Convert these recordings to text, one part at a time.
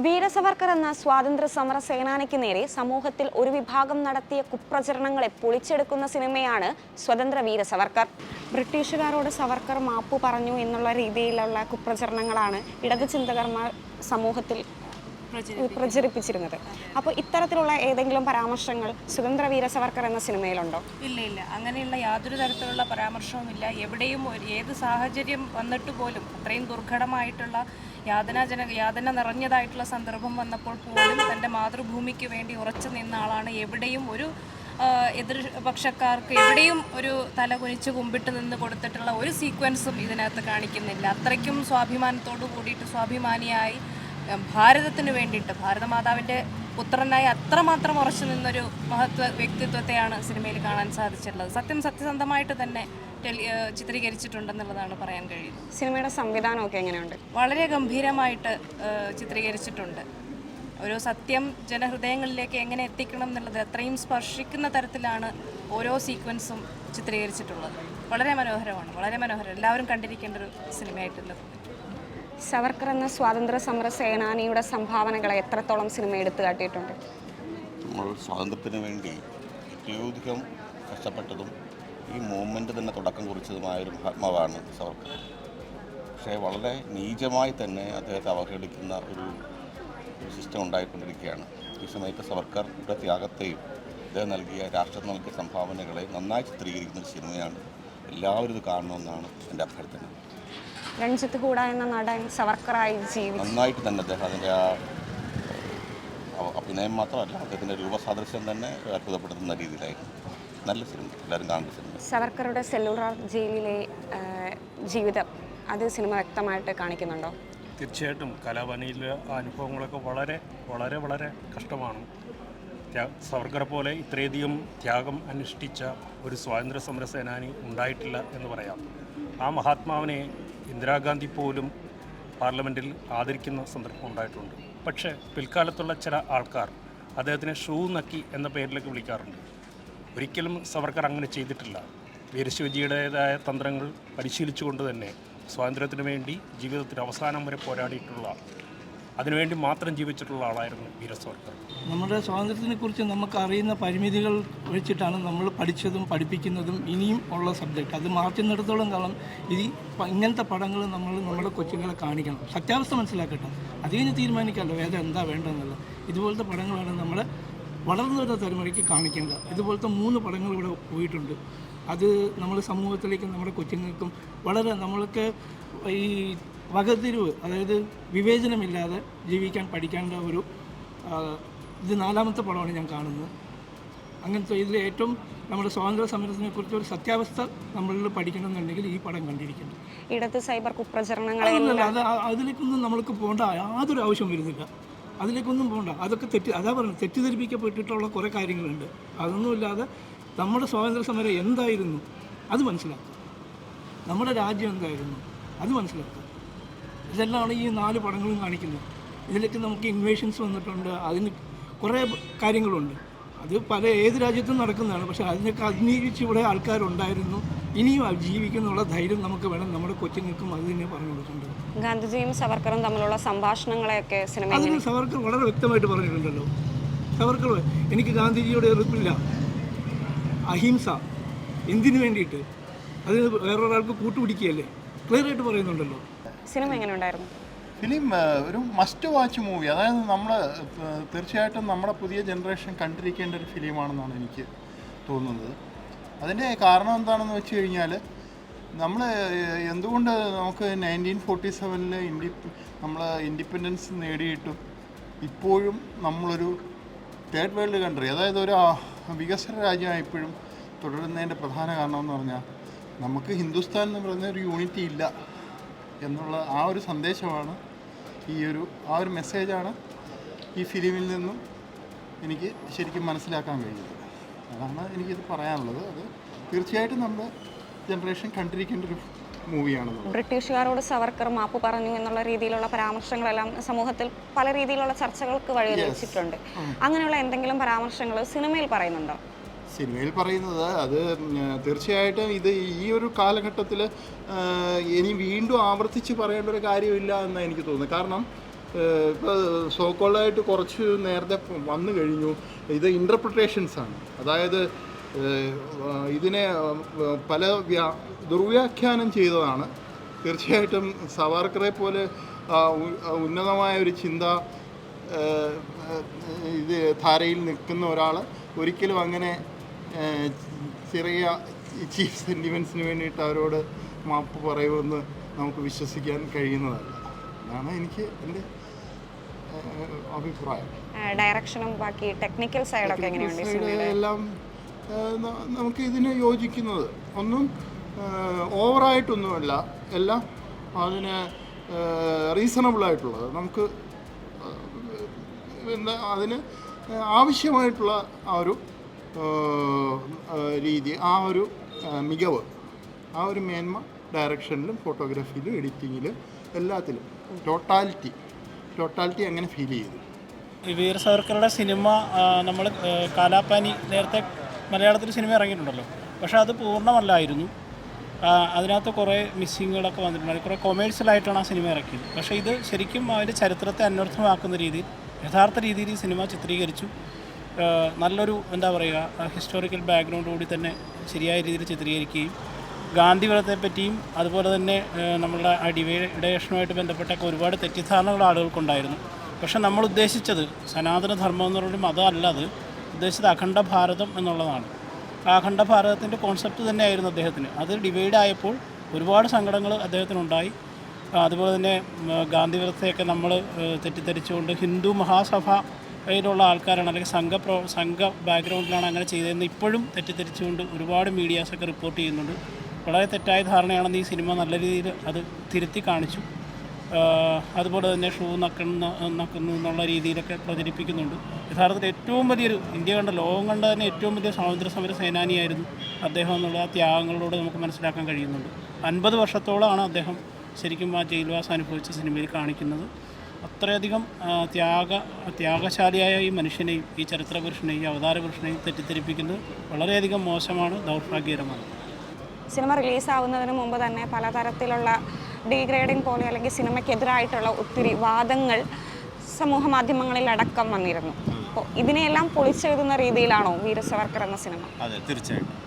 വീരസവർക്കർ എന്ന സ്വാതന്ത്ര്യ സമര സേനാനിക്ക് നേരെ സമൂഹത്തിൽ ഒരു വിഭാഗം നടത്തിയ കുപ്രചരണങ്ങളെ പൊളിച്ചെടുക്കുന്ന സിനിമയാണ് സ്വതന്ത്ര വീരസവർക്കർ. ബ്രിട്ടീഷുകാരോട് സവർക്കർ മാപ്പു പറഞ്ഞു എന്നുള്ള രീതിയിലുള്ള കുപ്രചരണങ്ങളാണ് ഇടത് ചിന്തകർമാർ സമൂഹത്തിൽ പ്രചരിപ്പിച്ചിരുന്നത്. അപ്പോൾ ഇത്തരത്തിലുള്ള ഏതെങ്കിലും പരാമർശങ്ങൾ സ്വതന്ത്ര വീരസവർക്കർ എന്ന സിനിമയിലുണ്ടോ? ഇല്ല ഇല്ല. അങ്ങനെയുള്ള യാതൊരു തരത്തിലുള്ള പരാമർശവും ഇല്ല എവിടെയും ഏത് സാഹചര്യം വന്നിട്ട് പോലും അത്രയും ദുർഘടമായിട്ടുള്ള യാതനാജന യാതന നിറഞ്ഞതായിട്ടുള്ള സന്ദർഭം വന്നപ്പോൾ പോലും തന്റെ മാതൃഭൂമിക്ക് വേണ്ടി ഉറച്ചു നിന്ന ആളാണ്. എവിടെയും ഒരു എതിർപക്ഷക്കാർക്ക് എതിർ പക്ഷക്കാർക്ക് എവിടെയും ഒരു തല കുനിച്ച് കുമ്പിട്ട് നിന്ന് കൊടുത്തിട്ടുള്ള ഒരു സീക്വൻസും ഇതിനകത്ത് കാണിക്കുന്നില്ല. അത്രയ്ക്കും സ്വാഭിമാനത്തോടു കൂടിയിട്ട് സ്വാഭിമാനിയായി ഭാരതത്തിന് വേണ്ടിയിട്ട് ഭാരതമാതാവിന്റെ പുത്രനായി അത്രമാത്രം ഉറച്ചു നിന്നൊരു മഹത്വ വ്യക്തിത്വത്തെയാണ് സിനിമയിൽ കാണാൻ സാധിച്ചിട്ടുള്ളത്. സത്യം സത്യസന്ധമായിട്ട് തന്നെ ചിത്രീകരിച്ചിട്ടുണ്ടെന്നുള്ളതാണ് പറയാൻ കഴിയുന്നത്. സിനിമയുടെ സംവിധാനമൊക്കെ എങ്ങനെയുണ്ട്? വളരെ ഗംഭീരമായിട്ട് ചിത്രീകരിച്ചിട്ടുണ്ട്. ഓരോ സത്യം ജനഹൃദയങ്ങളിലേക്ക് എങ്ങനെ എത്തിക്കണം എന്നുള്ളത് അത്രയും സ്പർശിക്കുന്ന തരത്തിലാണ് ഓരോ സീക്വൻസും ചിത്രീകരിച്ചിട്ടുള്ളത്. വളരെ മനോഹരമാണ് വളരെ മനോഹരം. എല്ലാവരും കണ്ടിരിക്കേണ്ട ഒരു സിനിമയായിട്ടുള്ളത്. സവർക്കർ എന്ന സ്വാതന്ത്ര്യ സമര സേനാനിയുടെ സംഭാവനകളെ എത്രത്തോളം സിനിമ എടുത്തു കാട്ടിയിട്ടുണ്ട്? നമ്മൾ സ്വാതന്ത്ര്യത്തിന് വേണ്ടി ഏറ്റവും കഷ്ടപ്പെട്ടതും ഈ മൂവ്മെന്റ് തന്നെ തുടക്കം കുറിച്ചതുമായ ഒരു മഹാത്മാവാണ് സവർക്കർ. പക്ഷേ വളരെ നീചമായി തന്നെ അദ്ദേഹത്തെ അവഹേളിക്കുന്ന ഒരു സിസ്റ്റം ഉണ്ടായിക്കൊണ്ടിരിക്കുകയാണ്. ഈ സമയത്ത് സവർക്കറുടെ ത്യാഗത്തെയും അദ്ദേഹം നൽകിയ രാഷ്ട്രം നൽകിയ സംഭാവനകളെ നന്നായി ചിത്രീകരിക്കുന്ന ഒരു സിനിമയാണ്. എല്ലാവരും ഇത് കാണണമെന്നാണ് എന്റെ അഭ്യർത്ഥന. രഞ്ജിത്ത് ഹൂഡ എന്ന നടൻ സവർക്കറായി ജീവിച്ചു. നന്നായിട്ട് തന്നെ അദ്ദേഹം അതിന്റെ ആ അഭിനയം മാത്രമല്ല അദ്ദേഹത്തിന്റെ രൂപസാദൃശ്യം തന്നെ അത്ഭുതപ്പെടുത്തുന്ന രീതിയിലായിരുന്നു. നല്ല സിനിമ എല്ലാവരും കാണുന്ന സിനിമ. സവർക്കറുടെ സെല്ലുലാർ ജയിലിലെ ജീവിതം അത് സിനിമ വ്യക്തമായിട്ട് കാണിക്കുന്നുണ്ടോ? തീർച്ചയായിട്ടും കലാപനിയിലെ അനുഭവങ്ങളൊക്കെ വളരെ വളരെ വളരെ കഷ്ടമാണ്. സവർക്കറെ പോലെ ഇത്രയധികം ത്യാഗം അനുഷ്ഠിച്ച ഒരു സ്വാതന്ത്ര്യ സമര സേനാനി ഉണ്ടായിട്ടില്ല എന്ന് പറയാം. ആ മഹാത്മാവിനെ ഇന്ദിരാഗാന്ധി പോലും പാർലമെന്റിൽ ആദരിക്കുന്ന സന്ദർഭം ഉണ്ടായിട്ടുണ്ട്. പക്ഷേ പിൽക്കാലത്തുള്ള ചില ആൾക്കാർ അദ്ദേഹത്തിനെ ഷൂ നക്കി എന്ന പേരിലേക്ക് വിളിക്കാറുണ്ട്. ഒരിക്കലും സവർക്കർ അങ്ങനെ ചെയ്തിട്ടില്ല. വീരശിവജിയുടേതായ തന്ത്രങ്ങൾ പരിശീലിച്ചുകൊണ്ട് തന്നെ സ്വാതന്ത്ര്യത്തിന് വേണ്ടി ജീവിതത്തിന്റെ അവസാനം വരെ പോരാടിയിട്ടുള്ള അതിനുവേണ്ടി മാത്രം ജീവിച്ചിട്ടുള്ള ആളായിരുന്നു വീര സവർക്കർ നമ്മുടെ സ്വാതന്ത്ര്യത്തിനെ കുറിച്ച് നമുക്ക് അറിയുന്ന പരിമിതികൾ വെച്ചിട്ടാണ് നമ്മൾ പഠിച്ചതും പഠിപ്പിക്കുന്നതും ഇനിയും ഉള്ള സബ്ജക്റ്റ് അത് മാറ്റുന്നിടത്തോളം കാലം ഇത് ഇങ്ങനത്തെ പടങ്ങൾ നമ്മൾ നമ്മുടെ കൊച്ചുങ്ങളെ കാണിക്കണം. സത്യാവസ്ഥ മനസ്സിലാക്കട്ടെ. അത് കഴിഞ്ഞ് തീരുമാനിക്കാമല്ലോ. ഏതാ എന്താ വേണ്ടതെന്നുള്ളത്. ഇതുപോലത്തെ പടങ്ങളാണ് നമ്മൾ വളർന്നു വരുന്ന തലമുറയ്ക്ക് കാണിക്കേണ്ടത്. ഇതുപോലത്തെ മൂന്ന് പടങ്ങൾ ഇവിടെ പോയിട്ടുണ്ട്. അത് നമ്മൾ സമൂഹത്തിലേക്കും നമ്മുടെ കൊച്ചുങ്ങൾക്കും വളരെ നമ്മൾക്ക് ഈ വകതിരിവ് അതായത് വിവേചനമില്ലാതെ ജീവിക്കാൻ പഠിക്കേണ്ട ഒരു ഇത് നാലാമത്തെ പടമാണ് ഞാൻ കാണുന്നത്. അങ്ങനത്തെ ഇതിൽ ഏറ്റവും നമ്മുടെ സ്വാതന്ത്ര്യ സമരത്തിനെ കുറിച്ച് ഒരു സത്യാവസ്ഥ നമ്മളിൽ പഠിക്കണമെന്നുണ്ടെങ്കിൽ ഈ പടം കണ്ടിരിക്കണം ഇടത് സൈബർ കുപ്രചരണങ്ങളെ അതൊന്നുമല്ല അത് അതിലേക്കൊന്നും നമ്മൾക്ക് പോകേണ്ട യാതൊരു ആവശ്യം വരുന്നില്ല. അതിലേക്കൊന്നും പോകണ്ട. അതൊക്കെ തെറ്റി അതാ പറഞ്ഞു തെറ്റിദ്ധരിപ്പിക്കപ്പെട്ടിട്ടുള്ള കുറേ കാര്യങ്ങളുണ്ട്. അതൊന്നുമില്ലാതെ നമ്മുടെ സ്വാതന്ത്ര്യ സമരം എന്തായിരുന്നു? അത് മനസ്സിലാക്കുക. നമ്മുടെ രാജ്യം എന്തായിരുന്നു? അത് മനസ്സിലാക്കുക. ഇതെല്ലാമാണ് ഈ നാല് പടങ്ങളും കാണിക്കുന്നത്. ഇതിലേക്ക് നമുക്ക് ഇൻവേഷൻസ് വന്നിട്ടുണ്ട്. അതിന് കുറേ കാര്യങ്ങളുണ്ട്. അത് പല ഏത് രാജ്യത്തും നടക്കുന്നതാണ്. പക്ഷേ അതിനൊക്കെ അതിനീകരിച്ച് ഇവിടെ ആൾക്കാരുണ്ടായിരുന്നു. ഇനിയും ജീവിക്കുന്നുള്ള ധൈര്യം നമുക്ക് വേണം. നമ്മുടെ കൊച്ചുങ്ങൾക്കും അത് തന്നെ പറഞ്ഞു കൊടുക്കേണ്ടത്. ഗാന്ധിജിയും സവർക്കറും തമ്മിലുള്ള സംഭാഷണങ്ങളെയൊക്കെ സിനിമ അതിന് സവർക്കർ വളരെ വ്യക്തമായിട്ട് പറഞ്ഞിട്ടുണ്ടല്ലോ. സവർക്കർ എനിക്ക് ഗാന്ധിജിയോട് എതിർപ്പില്ല. അഹിംസ. എന്തിനു വേണ്ടിയിട്ട്? അത് വേറൊരാൾക്ക് കൂട്ടുപിടിക്കുകയല്ലേ? ക്ലിയർ ആയിട്ട് പറയുന്നുണ്ടല്ലോ. സിനിമ എങ്ങനെ ഉണ്ടായിരുന്നു ഫിലിം ഒരു മസ്റ്റ് വാച്ച് മൂവി. അതായത് നമ്മൾ തീർച്ചയായിട്ടും നമ്മുടെ പുതിയ ജനറേഷൻ കണ്ടിരിക്കേണ്ട ഒരു ഫിലിമാണെന്നാണ് എനിക്ക് തോന്നുന്നത്. അതിന്റെ കാരണം എന്താണെന്ന് വെച്ച് കഴിഞ്ഞാൽ നമ്മൾ എന്തുകൊണ്ട് നമുക്ക് നയന്റീൻ ഫോർട്ടി സെവനിൽ ഇൻഡി നമ്മൾ ഇൻഡിപെൻഡൻസ് നേടിയിട്ടും ഇപ്പോഴും നമ്മളൊരു തേർഡ് വേൾഡ് കൺട്രി അതായത് ഒരു വികസന രാജ്യമായി ഇപ്പോഴും തുടരുന്നതിന്റെ പ്രധാന കാരണം എന്ന് പറഞ്ഞാൽ നമുക്ക് ഹിന്ദുസ്ഥാൻ എന്ന് പറയുന്ന ഒരു യൂണിറ്റി ഇല്ല എന്നുള്ള ആ ഒരു സന്ദേശമാണ് ഈ ഒരു ആ ഒരു മെസ്സേജാണ് ഈ ഫിലിമിൽ നിന്നും എനിക്ക് ശരിക്കും മനസ്സിലാക്കാൻ കഴിയുന്നത് അതാണ് എനിക്കിത് പറയാനുള്ളത്. അത് തീർച്ചയായിട്ടും നമ്മുടെ ജനറേഷൻ കണ്ടിരിക്കേണ്ട ഒരു മൂവിയാണ് ബ്രിട്ടീഷുകാരോട് സവർക്കർ മാപ്പ് പറഞ്ഞു എന്നുള്ള രീതിയിലുള്ള പരാമർശങ്ങളെല്ലാം സമൂഹത്തിൽ പല രീതിയിലുള്ള ചർച്ചകൾക്ക് വഴിവെച്ചിട്ടുണ്ട് അങ്ങനെയുള്ള എന്തെങ്കിലും പരാമർശങ്ങൾ സിനിമയിൽ പറയുന്നുണ്ടോ? സിനിമയിൽ പറയുന്നത് അത് തീർച്ചയായിട്ടും ഇത് ഈ ഒരു കാലഘട്ടത്തിൽ ഇനി വീണ്ടും ആവർത്തിച്ച് പറയേണ്ട ഒരു കാര്യമില്ല എന്നാണ് എനിക്ക് തോന്നുന്നത്. കാരണം ഇപ്പോൾ സോക്കോളായിട്ട് കുറച്ച് നേരത്തെ വന്നു കഴിഞ്ഞു. ഇത് ഇന്റർപ്രിട്ടേഷൻസാണ് അതായത് ഇതിനെ പല വ്യാ ദുർവ്യാഖ്യാനം ചെയ്തതാണ്. തീർച്ചയായിട്ടും സവാർക്കറെ പോലെ ഉന്നതമായ ഒരു ചിന്ത ഇത് ധാരയിൽ നിൽക്കുന്ന ഒരാൾ ഒരിക്കലും അങ്ങനെ ചെറിയ ചീഫ് സെന്റിമെൻസിന് വേണ്ടിയിട്ട് അവരോട് മാപ്പ് പറയുമെന്ന് നമുക്ക് വിശ്വസിക്കാൻ കഴിയുന്നതല്ല. അതാണ് എനിക്ക് എന്റെ അഭിപ്രായം. ഡയറക്ഷനും ബാക്കി ടെക്നിക്കൽ സൈഡൊക്കെ എല്ലാം നമുക്ക് ഇതിന് യോജിക്കുന്നത്. ഒന്നും ഓവറായിട്ടൊന്നുമല്ല എല്ലാം അതിന് റീസണബിൾ ആയിട്ടുള്ളത് നമുക്ക് എന്താ അതിന് ആവശ്യമായിട്ടുള്ള ആ ഒരു രീതി ആ ഒരു മികവ് ആ ഒരു മേന്മ ഡയറക്ഷനിലും ഫോട്ടോഗ്രാഫിയിലും എഡിറ്റിങ്ങിലും എല്ലാത്തിലും. ടോട്ടാലിറ്റി ടോട്ടാലിറ്റി അങ്ങനെ ഫീൽ ചെയ്തു. വീർ സാവർക്കറുടെ സിനിമ നമ്മൾ കാലാപ്പാനി നേരത്തെ മലയാളത്തിൽ സിനിമ ഇറങ്ങിയിട്ടുണ്ടല്ലോ. പക്ഷെ അത് പൂർണമല്ലായിരുന്നു. അതിനകത്ത് കുറേ മിസ്സിങ്ങുകളൊക്കെ വന്നിട്ടുണ്ട്. കുറേ കൊമേഴ്സ്യലായിട്ടാണ് ആ സിനിമ ഇറക്കിയത്. പക്ഷേ ഇത് ശരിക്കും അതിന്റെ ചരിത്രത്തെ അന്വർത്ഥമാക്കുന്ന രീതിയിൽ യഥാർത്ഥ രീതിയിൽ ഈ സിനിമ ചിത്രീകരിച്ചു. നല്ലൊരു എന്താ പറയുക ഹിസ്റ്റോറിക്കൽ ബാക്ക്ഗ്രൗണ്ട് കൂടി തന്നെ ശരിയായ രീതിയിൽ ചിത്രീകരിക്കുകയും ഗാന്ധിവരത്തെ പറ്റിയും അതുപോലെ തന്നെ നമ്മളുടെ ഡിവൈഡേഷനുമായിട്ട് ബന്ധപ്പെട്ടൊക്കെ ഒരുപാട് തെറ്റിദ്ധാരണകൾ ആളുകൾക്കുണ്ടായിരുന്നു. പക്ഷെ നമ്മൾ ഉദ്ദേശിച്ചത് സനാതന ധർമ്മം മതം മതമല്ല അത് ഉദ്ദേശിച്ചത് അഖണ്ഡ ഭാരതം എന്നുള്ളതാണ്. ആ അഖണ്ഡ ഭാരതത്തിന്റെ കോൺസെപ്റ്റ് തന്നെയായിരുന്നു അദ്ദേഹത്തിന്. അത് ഡിവൈഡ് ആയപ്പോൾ ഒരുപാട് സങ്കടങ്ങൾ അദ്ദേഹത്തിനുണ്ടായി. അതുപോലെ തന്നെ ഉം, ഗാന്ധിവധത്തെയൊക്കെ നമ്മൾ തെറ്റിദ്ധരിച്ചുകൊണ്ട് ഹിന്ദു മഹാസഭയിലുള്ള ആൾക്കാരാണ് അല്ലെങ്കിൽ സംഘ പ്രോ സംഘ ബാക്ക്ഗ്രൗണ്ടിലാണ് അങ്ങനെ ചെയ്തതെന്ന് ഇപ്പോഴും തെറ്റിദ്ധരിച്ചുകൊണ്ട് ഒരുപാട് മീഡിയാസൊക്കെ റിപ്പോർട്ട് ചെയ്യുന്നുണ്ട്. വളരെ തെറ്റായ ധാരണയാണെന്ന് ഈ സിനിമ നല്ല രീതിയിൽ അത് തിരുത്തി കാണിച്ചു. അതുപോലെ തന്നെ ഷൂ നക്കുന്ന നക്കുന്നു എന്നുള്ള രീതിയിലൊക്കെ പ്രചരിപ്പിക്കുന്നുണ്ട്. യഥാർത്ഥത്തിൽ ഏറ്റവും വലിയൊരു ഇന്ത്യ കണ്ട ലോകം കണ്ട തന്നെ ഏറ്റവും വലിയ സ്വാതന്ത്ര്യ സമര സേനാനിയായിരുന്നു അദ്ദേഹം എന്നുള്ള ആ ത്യാഗങ്ങളിലൂടെ നമുക്ക് മനസ്സിലാക്കാൻ കഴിയുന്നുണ്ട്. അൻപത് വർഷത്തോളമാണ് അദ്ദേഹം ശരിക്കും ആ ജയിൽവാസം അനുഭവിച്ച സിനിമയിൽ കാണിക്കുന്നത്. അത്രയധികം ത്യാഗ ത്യാഗശാലിയായ ഈ മനുഷ്യനെയും ഈ ചരിത്ര പുരുഷനെയും ഈ അവതാര പുരുഷനെയും തെറ്റിദ്ധരിപ്പിക്കുന്നത് വളരെയധികം മോശമാണ് ദൗർഭാഗ്യകരമാണ്. സിനിമ റിലീസാവുന്നതിന് മുമ്പ് തന്നെ പലതരത്തിലുള്ള ഡീഗ്രേഡിംഗ് പോലെ അല്ലെങ്കിൽ സിനിമയ്ക്കെതിരായിട്ടുള്ള ഒത്തിരി വാദങ്ങൾ സമൂഹ മാധ്യമങ്ങളിൽ അടക്കം വന്നിരുന്നു. അപ്പോൾ ഇതിനെയെല്ലാം പൊളിച്ചെഴുതുന്ന രീതിയിലാണോ വീരസവർക്കർ എന്ന സിനിമ? അതെ തീർച്ചയായിട്ടും.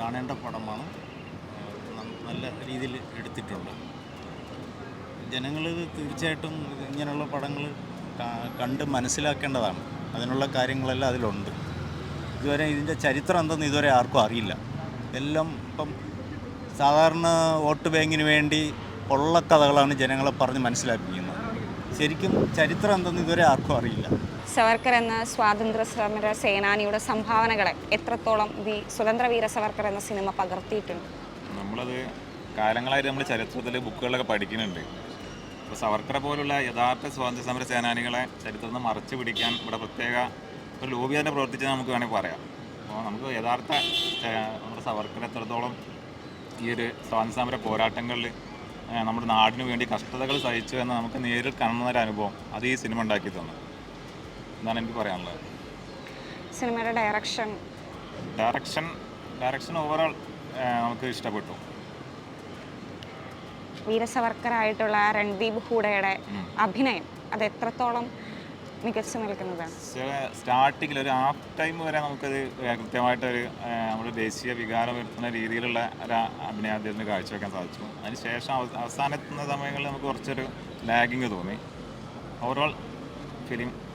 കാണേണ്ട പടമാണ്. നല്ല രീതിയിൽ എടുത്തിട്ടുണ്ട്. ജനങ്ങൾ തീർച്ചയായിട്ടും ഇങ്ങനെയുള്ള പടങ്ങൾ കണ്ട് മനസ്സിലാക്കേണ്ടതാണ്. അതിനുള്ള കാര്യങ്ങളെല്ലാം അതിലുണ്ട്. ഇതുവരെ ഇതിന്റെ ചരിത്രം എന്തെന്ന് ഇതുവരെ ആർക്കും അറിയില്ല. എല്ലാം ഇപ്പം സാധാരണ വോട്ട് ബാങ്കിന് വേണ്ടി ഉള്ള കഥകളാണ് ജനങ്ങളെ പറഞ്ഞ് മനസ്സിലാക്കിക്കുന്നത് ശരിക്കും ചരിത്രം എന്തെന്ന് ഇതുവരെ ആർക്കും അറിയില്ല. സവർക്കർ എന്ന സ്വാതന്ത്ര്യ സമര സേനാനിയുടെ സംഭാവനകളെ എത്രത്തോളം വി സ്വതന്ത്ര വീര സവർക്കർ എന്ന സിനിമ പകർത്തിയിട്ടുണ്ട്. നമ്മളത് കാലങ്ങളായിട്ട് നമ്മൾ ചരിത്രത്തിൽ ബുക്കുകളൊക്കെ പഠിക്കുന്നുണ്ട്. ഇപ്പോൾ സവർക്കറെ പോലുള്ള യഥാർത്ഥ സ്വാതന്ത്ര്യ സമര സേനാനികളെ ചരിത്രത്തിൽ നിന്ന് മറച്ചു പിടിക്കാൻ ഇവിടെ പ്രത്യേക ഒരു ലോബി തന്നെ പ്രവർത്തിച്ചത് നമുക്ക് വേണമെങ്കിൽ പറയാം. അപ്പോൾ നമുക്ക് യഥാർത്ഥ നമ്മുടെ സവർക്കർ എത്രത്തോളം ഈ ഒരു സ്വാതന്ത്ര്യ സമര പോരാട്ടങ്ങളിൽ നമ്മുടെ നാടിനു വേണ്ടി കഷ്ടതകൾ സഹിച്ചു എന്ന് നമുക്ക് നേരിൽ കാണുന്ന ഒരു അനുഭവം അത് ഈ സിനിമ ഉണ്ടാക്കി തന്നു. എന്നാണ് എനിക്ക് പറയാനുള്ളത്? സിനിമയുടെ ഡയറക്ഷൻ ഡയറക്ഷൻ ഡയറക്ഷൻ ഓവറോൾ നമുക്ക് ഇഷ്ടപ്പെട്ടു. വീര സവർക്കറായിട്ടുള്ള രൺദീപ് ഹൂഡയുടെ അഭിനയം അത് എത്രത്തോളം മികച്ചു നിൽക്കുന്നതാണ്? സ്റ്റാർട്ടിങ്ങിൽ ഒരു ഹാഫ് ടൈം വരെ നമുക്കത് കൃത്യമായിട്ടൊരു നമ്മുടെ ദേശീയ വികാരം വരുത്തുന്ന രീതിയിലുള്ള ഒരു അഭിനയം അദ്ദേഹത്തിന് കാഴ്ചവെക്കാൻ സാധിച്ചു. അതിനുശേഷം അവ- അവസാനത്തുന്ന സമയങ്ങളിൽ നമുക്ക് കുറച്ചൊരു ലാഗിങ് തോന്നി. Overall film